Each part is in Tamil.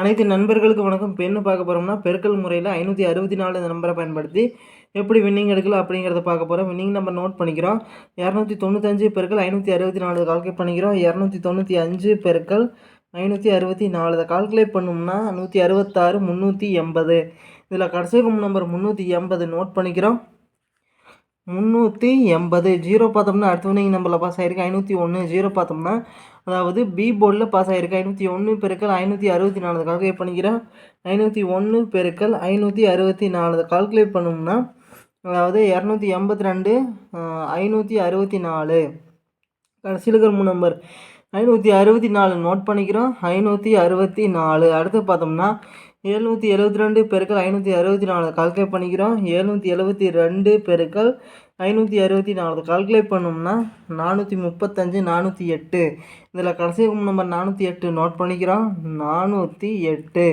அனைத்து நண்பர்களுக்கு வணக்கம். இப்போ என்ன பார்க்க போகிறோம்னா பெருக்கல் முறையில் ஐநூற்றி அறுபத்தி நாலு இந்த நம்பரை பயன்படுத்தி எப்படி வின்னிங் எடுக்கலாம் அப்படிங்கிறத பார்க்க போகிறோம் வின்னிங் நம்பர் நோட் பண்ணிக்கிறோம். இரநூத்தி தொண்ணூத்தஞ்சு பெருக்கல் ஐநூற்றி அறுபத்தி நாலு கால்குலேட் பண்ணிக்கிறோம். இரநூத்தி தொண்ணூற்றி அஞ்சு பெருக்கள் ஐநூற்றி அறுபத்தி நாலு. இதை கால்குலேட் பண்ணோம்னா நூற்றி அறுபத்தாறு முந்நூற்றி எண்பது. இதில் கடைசி ரூம் நம்பர் முந்நூற்றி எண்பது நோட் பண்ணிக்கிறோம். முந்நூற்றி எண்பது. ஜீரோ பார்த்தோம்னா அடுத்த வின்னிங் நம்பரில் பாஸ் ஆகிருக்கு ஐநூற்றி ஒன்று ஜீரோ பார்த்தோம்னா அதாவது பி போர்டில் பாஸ் ஆகிருக்கு ஐநூற்றி ஒன்று பெருக்கல் ஐநூற்றி அறுபத்தி நாலு. கால்குலேட் பண்ணிக்கிறேன் ஐநூற்றி ஒன்று பெருக்கள் ஐநூற்றி அறுபத்தி நாலு. கால்குலேட் பண்ணோம்னா அதாவது இரநூத்தி எண்பத்தி ரெண்டு ஐநூற்றி அறுபத்தி நாலு. கடைசியில் இருக்கிற மூணு நம்பர் ஐநூற்றி அறுபத்தி நாலு நோட் பண்ணிக்கிறோம். ஐநூற்றி அறுபத்தி நாலு. அடுத்து பார்த்தோம்னா எழுநூற்றி எழுபத்தி ரெண்டு பெருக்கள் ஐநூற்றி அறுபத்தி நாலு. கால்குலேட் பண்ணிக்கிறோம். எழுநூற்றி எழுபத்தி ரெண்டு பெருக்கள் ஐநூற்றி அறுபத்தி நாலு கால்குலேட் பண்ணோம்னா நானூற்றி முப்பத்தஞ்சு நானூற்றி எட்டு. இதில் கடைசி நம்பர் நானூற்றி எட்டு நோட் பண்ணிக்கிறோம். நானூற்றி எட்டு.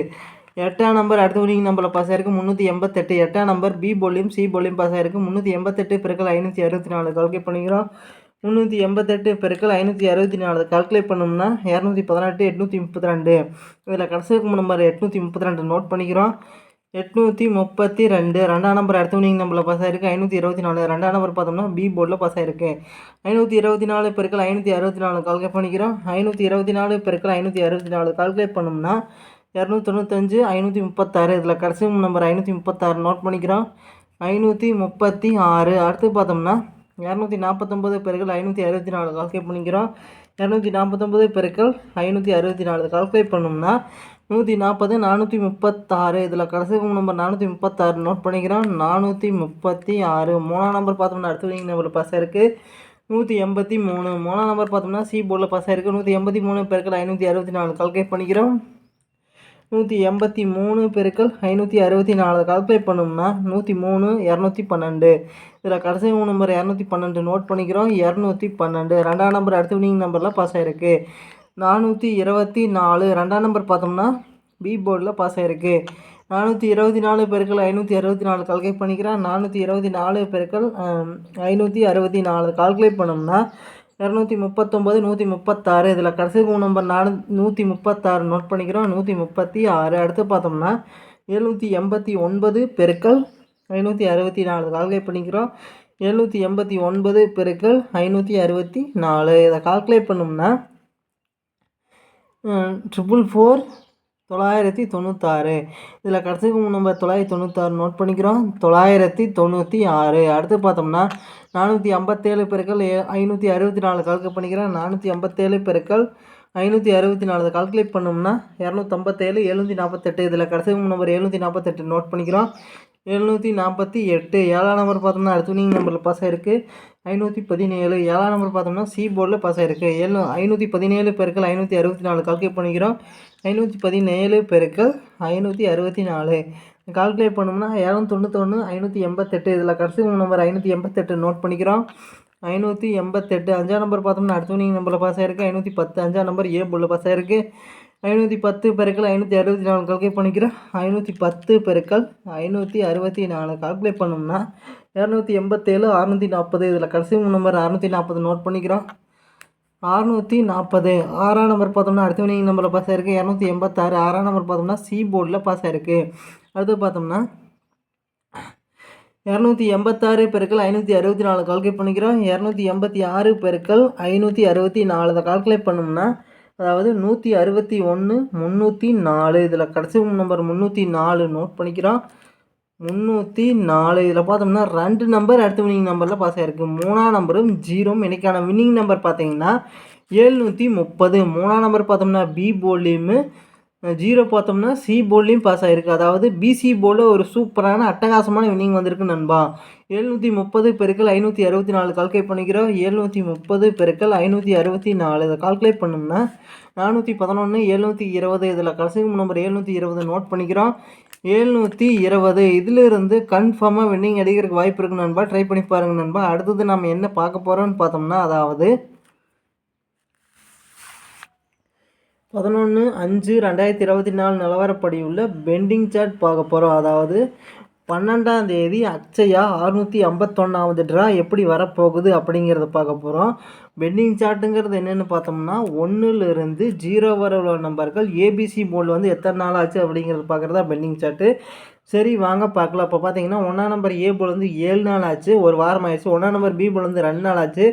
எட்டாம் நம்பர் அடுத்த வினிங் நம்பரில் பாஸ் ஆயிருக்கு முந்நூற்றி எண்பத்தெட்டு. எட்டாம் நம்பர் பி போலியும் சி போலியும் பாஸ் ஆயிருக்கு முந்நூற்றி எண்பத்தெட்டு பிறக்கல் ஐநூற்றி அறுபத்தி நாலு கால்குலேட் பண்ணிக்கிறோம். முந்நூற்றி எண்பத்தெட்டு பெருக்கள் ஐநூற்றி அறுபத்தி நாலு கால்குலேட் பண்ணோம்னா இரநூத்தி பதினெட்டு எட்நூற்றி முப்பத்தி ரெண்டு. இதில் கடைசி நம்பர் எட்நூற்றி முப்பத்தி ரெண்டு நோட் பண்ணிக்கிறோம். எட்நூற்றி முப்பத்தி ரெண்டு. ரெண்டாம் நம்பர் அடுத்த வினிங் நம்பரில் பாஸ் ஆயிருக்கு. ஐநூற்றி இருபத்தி நாலு. ரெண்டாம் நம்பர் பார்த்தோம்னா பி போர்டில் பாஸ் ஆயிருக்கு. ஐநூற்றி இருபத்தி நாலு பெருக்கள் ஐநூற்றி அறுபத்தி நாலு கால்குலேட் பண்ணிக்கிறோம். ஐநூற்றி இருபத்தி நாலு பெருக்கள் ஐநூற்றி அறுபத்தி நாலு கால்குலேட் பண்ணோம்னா இரநூத்தி தொண்ணூத்தஞ்சு ஐநூற்றி முப்பத்தாறு. இதில் கடைசி நம்பர் ஐநூற்றி முப்பத்தாறு நோட் பண்ணிக்கிறோம். ஐநூற்றி முப்பத்தி ஆறு. அடுத்து பார்த்தோம்னா இரநூத்தி நாற்பத்தொம்பது பெருக்கள் ஐநூற்றி அறுபத்தி நாலு கால்குலேட் பண்ணிக்கிறோம். இரநூத்தி நாற்பத்தொம்பது பெருக்கள் ஐநூற்றி அறுபத்தி நாலு கால்குலேட் பண்ணோம்னா நூற்றி நாற்பது நானூற்றி முப்பத்தாறு. இதில் கடைசி நம்பர் நானூற்றி முப்பத்தாறு நோட் பண்ணிக்கிறோம். நானூற்றி முப்பத்தி ஆறு. மூணாம் நம்பர் பார்த்தோம்னா அடுத்த நம்பர் பாஸ் இருக்குது நூற்றி எண்பத்தி மூணு. மூணாம் நம்பர் பார்த்தோம்னா சி போர்டில் பாஸ் ஆயிருக்கு. நூற்றி எண்பத்தி மூணு பெருக்கள் ஐநூற்றி அறுபத்தி நாலு. கால்குலேட் பண்ணிக்கிறோம். நூற்றி எண்பத்தி மூணு பெருக்கள் ஐநூற்றி அறுபத்தி நாலு. கால்குலேட் பண்ணோம்னா நூற்றி மூணு இரநூத்தி பன்னெண்டு. இதில் கடைசி மூணு நம்பர் இரநூத்தி பன்னெண்டு நோட் பண்ணிக்கிறோம். இரநூத்தி பன்னெண்டு. ரெண்டாம் நம்பர் அடுத்த வினிங் நம்பரில் பாஸ் ஆகிருக்கு நானூற்றி இருபத்தி நாலு. ரெண்டாம் நம்பர் பார்த்தோம்னா பி போர்டில் பாஸ் ஆகிருக்கு நானூற்றி இருபத்தி நாலு பெருக்கள் ஐநூற்றி அறுபத்தி நாலு கால்குலேட் பண்ணிக்கிறேன் நானூற்றி இருபத்தி நாலு பெருக்கள் ஐநூற்றி அறுபத்தி நாலு கால்குலேட் பண்ணோம்னா இரநூத்தி முப்பத்தொம்பது நூற்றி முப்பத்தாறு. இதில் கடைசி மூணு நம்பர் நானூ நூற்றி முப்பத்தாறு நோட் பண்ணிக்கிறோம். நூற்றி முப்பத்தி ஆறு. அடுத்து பார்த்தோம்னா எழுநூற்றி எண்பத்தி ஒன்பது பெருக்கள் ஐநூற்றி அறுபத்தி நாலு கால்குலேட் பண்ணிக்கிறோம். எழுநூற்றி எண்பத்தி ஒன்பது பெருக்கள் ஐநூற்றி அறுபத்தி நாலு. இதை கால்குலேட் பண்ணோம்னா ட்ரிபிள் ஃபோர் தொள்ளாயிரத்தி தொண்ணூத்தாறு. இதில் கடைசி நம்பர் தொள்ளாயிரத்தி தொண்ணூத்தாறு நோட் பண்ணிக்கிறோம். தொள்ளாயிரத்தி தொண்ணூற்றி ஆறு. அடுத்து பார்த்தோம்னா நானூற்றி ஐம்பத்தேழு பெருக்கள் ஐநூற்றி அறுபத்தி நாலு கால்குலேட் பண்ணிக்கிறேன். நானூற்றி ஐம்பத்தேழு பெருக்கள் ஐநூற்றி அறுபத்தி நாலு. கால்குலேட் பண்ணோம்னா இரநூத்தம்பத்தேழு எழுநூற்றி நாற்பத்தெட்டு இதில் கடைசி நம்பர் எழுநூற்றி நாற்பத்தெட்டு நோட் பண்ணிக்கிறோம். எழுநூற்றி நாற்பத்தி எட்டு. ஏழாம் நம்பர் பார்த்தோம்னா அடுத்த நம்பரில் பாஸ் ஆயிருக்கு. ஐநூற்றி பதினேழு. ஏழாம் நம்பர் பார்த்தோம்னா சி போர்டில் பாஸ் ஆயிருக்கு. ஏழு ஐநூற்றி பதினேழு பெருக்கள் ஐநூற்றி அறுபத்தி நாலு. கால்குலேட் பண்ணிக்கிறோம். ஐநூற்றி பதினேழு பெருக்கள் ஐநூற்றி அறுபத்தி நாலு. கால்குலேட் பண்ணோம்னா இரநூத்தி தொண்ணூத்தொன்று ஐநூற்றி எண்பத்தெட்டு. இதில் கடைசி நம்பர் ஐநூற்றி எண்பத்தெட்டு நோட் பண்ணிக்கிறோம். ஐநூற்றி எண்பத்தெட்டு. அஞ்சாம் நம்பர் பார்த்தோம்னா அடுத்த வினிங் நம்பரில் பாஸ் ஆயிருக்கு. ஐநூற்றி பத்து. அஞ்சாம் நம்பர் ஏ போர்டில் பாஸ் ஆயிருக்கு. ஐநூற்றி பத்து பெருக்கள் ஐநூற்றி அறுபத்தி நாலு கால்குலேட் பண்ணிக்கிறேன் ஐநூற்றி பத்து பெருக்கள் ஐநூற்றி அறுபத்தி நாலு கால்குலேட் பண்ணோம்னா இரநூத்தி எண்பத்தேழு அறநூற்றி நாற்பது இதில் கடைசி நம்பர் அறநூற்றி நாற்பது நோட் பண்ணிக்கிறோம். அறநூற்றி நாற்பது ஆறாம் நம்பர் பார்த்தோம்னா அடுத்த வினிங் நம்பரில் பாஸ் ஆயிருக்கு. இரநூத்தி எண்பத்தாறு. ஆறாம் நம்பர் பார்த்தோம்னா சி போர்டில் பாஸ் ஆயிருக்கு. அடுத்து பார்த்தோம்னா இரநூத்தி எண்பத்தாறு பெருக்கள் ஐநூற்றி அறுபத்தி நாலு கால்குலேட் பண்ணிக்கிறோம். இரநூத்தி எண்பத்தி ஆறு பெருக்கள் ஐநூற்றி அறுபத்தி நாலு கால்குலேட் பண்ணோம்னா அதாவது நூற்றி அறுபத்தி ஒன்று முந்நூற்றி நாலு. இதில் கடைசி நம்பர் முந்நூற்றி நாலு நோட் பண்ணிக்கிறோம். முந்நூற்றி நாலு. இதில் பார்த்தோம்னா ரெண்டு நம்பர் அடுத்த வினிங் நம்பரில் பாஸ் ஆகிருக்கு மூணாம் நம்பரும் ஜீரோ இன்றைக்கான வின்னிங் நம்பர் பார்த்தீங்கன்னா ஏழ்நூற்றி முப்பது. மூணாம் நம்பர் பார்த்தோம்னா பி போல்லையுமே ஜீரோ பார்த்தோம்னா சி போல்லையும் பாஸ் ஆகிருக்கு அதாவது பிசி போர்டில் ஒரு சூப்பரான அட்டகாசமான வினிங் வந்திருக்கு நண்பா. எழுநூற்றி முப்பது பெருக்கள் ஐநூற்றி அறுபத்தி நாலு கால்குலேட் பண்ணிக்கிறோம். எழுநூற்றி முப்பது பெருக்கள் ஐநூற்றி அறுபத்தி நாலு. இதை கால்குலேட் பண்ணோம்னா நானூற்றி பதினொன்று எழுநூற்றி இருபது. இதில் கடைசி நம்பர் எழுநூற்றி இருபது நோட் பண்ணிக்கிறோம். எழுநூற்றி இருபது. இதிலிருந்து கன்ஃபார்மாக வின்னிங் அடிக்கிறதுக்கு வாய்ப்பு இருக்குது நண்பா. ட்ரை பண்ணி பாருங்கள் நண்பா. அடுத்தது நம்ம என்ன பார்க்க போகிறோம்னு பார்த்தோம்னா அதாவது பதினொன்று அஞ்சு ரெண்டாயிரத்தி இருபத்தி நாலு நிலவரப்படி உள்ள பெண்டிங் சார்ட் பார்க்க போகிறோம் அதாவது பன்னெண்டாம் தேதி அக்ஷயா அறுநூற்றி ஐம்பத்தொன்னாவது ட்ரா எப்படி வரப்போகுது அப்படிங்கிறத பார்க்க போகிறோம் பெண்டிங் சார்ட்டுங்கிறது என்னென்னு பார்த்தோம்னா ஒன்றுலேருந்து ஜீரோ வர உள்ள நம்பர்கள் ஏபிசி போர்டில் வந்து எத்தனை நாள் ஆச்சு அப்படிங்கிறது பார்க்குறதா பெண்டிங் சார்ட்டு. சரி வாங்க பார்க்கலாம். இப்போ பார்த்தீங்கன்னா ஒன்றாம் நம்பர் ஏ போல் வந்து ஏழு நாள் ஆச்சு ஒரு வாரம் ஆயிடுச்சு. ஒன்றாம் நம்பர் பி போல் வந்து ரெண்டு நாள் ஆச்சு.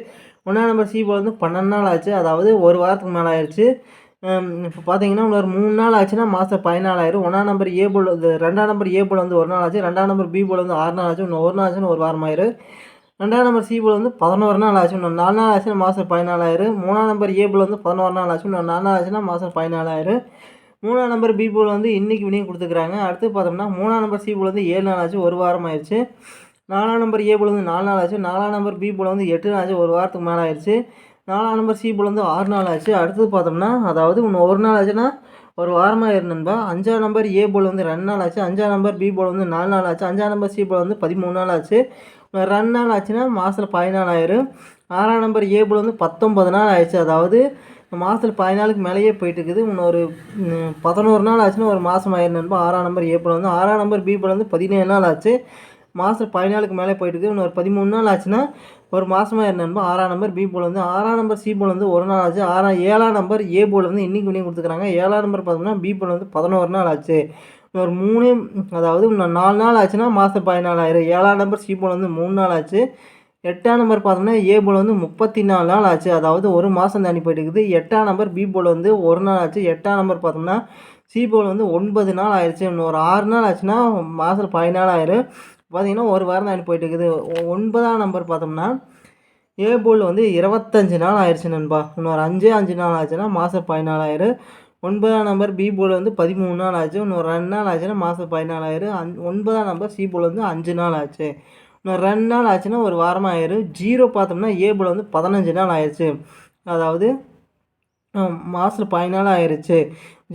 ஒன்றாம் நம்பர் சி போல் வந்து பன்னெண்டு நாள் ஆச்சு. அதாவது ஒரு வாரத்துக்கு மேலே ஆயிடுச்சு. இப்போ பார்த்தீங்கன்னா ஒரு மூணு நாள் ஆச்சுன்னா மாதம் பதினாலாயிரம். ஒன்றாம் நம்பர் ஏ போல் ரெண்டாம் நம்பர் ஏ போல் வந்து ஒரு நாள் ஆச்சு. ரெண்டாம் நம்பர் பி போல் வந்து ஆறு நாள் ஆச்சு. இன்னும் ஒரு நாள் ஆச்சுன்னு ஒரு வாரம் ஆயிரும். ரெண்டாம் நம்பர் சி போல் வந்து பதினோரு நாள் ஆச்சு. இன்னும் நாலு நாள் ஆச்சுன்னா மாதம் பதினாலாயிரம். மூணாம் நம்பர் ஏ போல் வந்து பதினோரு நாள் ஆச்சு. இன்னும் நாலு நாள் ஆச்சுன்னா மாதம் பதினாலாயிரம். மூணாம் நம்பர் பி போல் வந்து இன்றைக்கி வினியும் கொடுத்துக்கிறாங்க. அடுத்து பார்த்தோம்னா மூணாம் நம்பர் சி போல் வந்து ஏழு நாள் ஆச்சு. ஒரு வாரம் ஆயிடுச்சு நாலாம் நம்பர் ஏ போல் வந்து நாலு நாள் ஆச்சு. நாலாம் நம்பர் பி போல் வந்து எட்டு நாள் ஆச்சு. ஒரு வாரத்துக்கு மேலே ஆயிடுச்சு நாலாம் நம்பர் சி போல் வந்து ஆறு நாள் ஆச்சு. அடுத்தது பார்த்தோம்னா அதாவது இன்னும் ஒரு நாள் ஆச்சுன்னா ஒரு வாரமாக இருந்தன்பா அஞ்சாம் நம்பர் ஏ போல் வந்து ரெண்டு நாள் ஆச்சு. அஞ்சாம் நம்பர் பி போல் வந்து நாலு நாள் ஆச்சு. அஞ்சாம் நம்பர் சி போல் வந்து பதிமூணு நாள் ஆச்சு. ரெண்டு நாள் ஆச்சுன்னா மாதத்தில் பதினாலாயிரம் ஆறாம் நம்பர் ஏ போல் வந்து பத்தொம்பது நாள் ஆயிடுச்சு. அதாவது மாதத்தில் பதினாலுக்கு மேலேயே போயிட்டு இருக்குது. இன்னொரு பதினோரு நாள் ஆச்சுன்னா ஒரு மாதம் ஆயிரம் ஆறாம் நம்பர் ஏ போல் வந்து ஆறாம் நம்பர் பி போல் வந்து பதினேழு நாள் ஆச்சு. மாதம் பதினாலுக்கு மேலே போயிட்டு இருக்குது இன்னொரு பதிமூணு நாள் ஆச்சுன்னா ஒரு மாதமாக இருந்தப்போ ஆறாம் நம்பர் பி போல் வந்து ஆறாம் நம்பர் சி போல் வந்து ஒரு நாள் ஆச்சு. ஆறாம் ஏழாம் நம்பர் ஏ போல் வந்து இன்றைக்கி வினியும் கொடுத்துக்கிறாங்க ஏழாம் நம்பர் பார்த்தோம்னா பி போல் வந்து பதினோரு நாள் ஆச்சு. ஒரு மூணு அதாவது நாலு நாள் ஆச்சுன்னா மாதம் பதினாலாயிரம். ஏழாம் நம்பர் சி போல் வந்து மூணு நாள் ஆச்சு. எட்டாம் நம்பர் பார்த்தோம்னா ஏ போல் வந்து முப்பத்தி நாலு நாள் ஆச்சு. அதாவது ஒரு மாதம் தாண்டி போயிட்டு இருக்குது எட்டாம் நம்பர் பி போல் வந்து ஒரு நாள் ஆச்சு. எட்டாம் நம்பர் பார்த்தோம்னா சி போல் வந்து ஒன்பது நாள் ஆயிடுச்சு. இன்னும் ஒரு ஆறு நாள் ஆச்சுன்னா மாதம் பதினாலாயிரம். பார்த்தீங்கன்னா ஒரு வாரம் தான் போயிட்டு இருக்குது. ஒன்பதாம் நம்பர் பார்த்தோம்னா ஏ போல் வந்து இருபத்தஞ்சு நாள் ஆயிடுச்சு நண்பா. இன்னொரு அஞ்சே அஞ்சு நாள் ஆச்சுன்னா மாதம் பதினாலாயிரம். ஒன்பதாம் நம்பர் பி போல் வந்து பதிமூணு நாள் ஆச்சு. இன்னொரு ரெண்டு நாள் ஆச்சுன்னா மாதம் பதினாலாயிரம். அஞ் ஒன்பதாம் நம்பர் சி போல் வந்து அஞ்சு நாள் ஆச்சு. இன்னும் ரெண்டு நாள் ஆச்சுன்னா ஒரு வாரமாக ஆயிரும் ஜீரோ பார்த்தோம்னா ஏ போல் வந்து பதினஞ்சு நாள் ஆயிடுச்சு. அதாவது மாதத்தில் பதினாலு ஆயிடுச்சு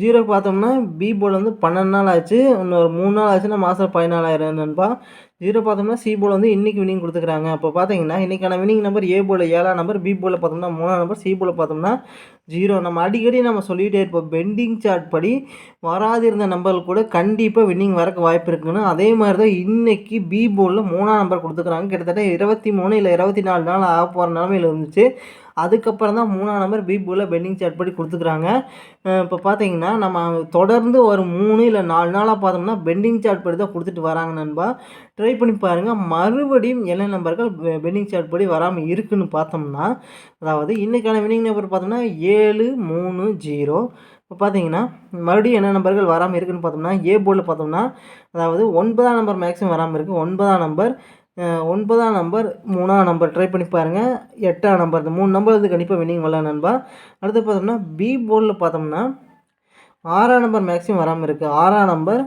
ஜீரோ பார்த்தோம்னா பி போல் வந்து பன்னெண்டு நாள் ஆச்சு. இன்னொரு மூணு நாள் ஆச்சுன்னா மாதம் பதினாலாயிரம் நண்பா. ஜீரோ பார்த்தோம்னா சி போல் வந்து இன்றைக்கி வினிங் கொடுத்துக்கிறாங்க. அப்போ பார்த்தீங்கன்னா இன்றைக்கான வினிங் நம்பர் ஏ போல் ஏழாம் நம்பர் பி போல் பார்த்தோம்னா மூணாம் நம்பர் சி போல் பார்த்தோம்னா ஜீரோ நம்ம அடிக்கடி நம்ம சொல்லிகிட்டே இருப்போம் பெண்டிங் சார்ட் படி வராதிருந்த நம்பர்கள் கூட கண்டிப்பாக வின்னிங் வரக்கு வாய்ப்பு இருக்குன்னு. அதே மாதிரி தான் இன்றைக்கி பி போலில் மூணாம் நம்பர் கொடுத்துக்கிறாங்க. கிட்டத்தட்ட இருபத்தி மூணு இல்லை இருபத்தி நாலு நாள் ஆக போகிற நிலமையில் இருந்துச்சு. அதுக்கப்புறம் தான் மூணாம் நம்பர் பி போலில் பெண்டிங் சார்ட் படி கொடுத்துக்கிறாங்க. இப்போ பார்த்தீங்கன்னா நம்ம தொடர்ந்து ஒரு மூணு இல்லை நாலு நாளாக பார்த்தோம்னா பெண்டிங் சார்ட் படி தான் கொடுத்துட்டு வராங்க நண்பா. ட்ரை பண்ணி பாருங்கள் மறுபடியும் என்ன நம்பர்கள் பெண்டிங் சார்ட் படி வராமல் இருக்குன்னு பார்த்தோம்னா அதாவது இன்றைக்கான வின்னிங் நம்பர் பார்த்தோம்னா ஏழு ஏழு மூணு ஜீரோ. இப்போ பார்த்தீங்கன்னா மறுபடியும் என்ன நம்பர்கள் வராமல் இருக்குன்னு பார்த்தோம்னா ஏ போர்டில் பார்த்தோம்னா அதாவது ஒன்பதாம் நம்பர் மேக்ஸிமம் வராமல் இருக்குது ஒன்பதாம் நம்பர் ஒன்பதாம் நம்பர் மூணாம் நம்பர் ட்ரை பண்ணி பாருங்கள் எட்டாம் நம்பர் இந்த மூணு நம்பர் வந்து கண்டிப்பாக வின்னிங் வரலாம் நண்பா. அடுத்து பார்த்தோம்னா பி போர்டில் பார்த்தோம்னா ஆறாம் நம்பர் மேக்ஸிமம் வராமல் இருக்குது ஆறாம் நம்பர்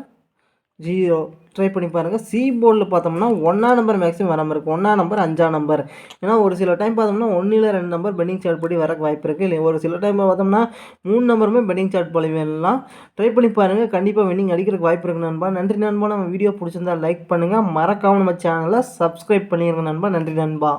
ஜீரோ. ட்ரை பண்ணி பாருங்கள் சி போர்டில் பார்த்தோம்னா ஒன்றா நம்பர் மேக்ஸிமம் வராமல் இருக்கும் ஒன்றாம் நம்பர் அஞ்சாம் நம்பர் ஏன்னா ஒரு சில டைம் பார்த்தோம்னா ஒன்றில் ரெண்டு நம்பர் பெண்டிங் சார்ட் படி வரக்கு வாய்ப்பு இருக்குது இல்லை ஒரு சில டைம் பார்த்தோம்னா மூணு நம்பருமே பெண்டிங் சார்ட் போல வேணலாம். ட்ரை பண்ணி பாருங்கள் கண்டிப்பாக வெண்டிங் அடிக்கிறதுக்கு வாய்ப்பு இருக்குது நண்பா. நன்றி நண்பா. நம்ம வீடியோ பிடிச்சிருந்தா லைக் பண்ணுங்கள் மறக்காமல் நம்ம சேனலை சப்ஸ்கிரைப் பண்ணிடுங்க நண்பா. நன்றி நண்பா.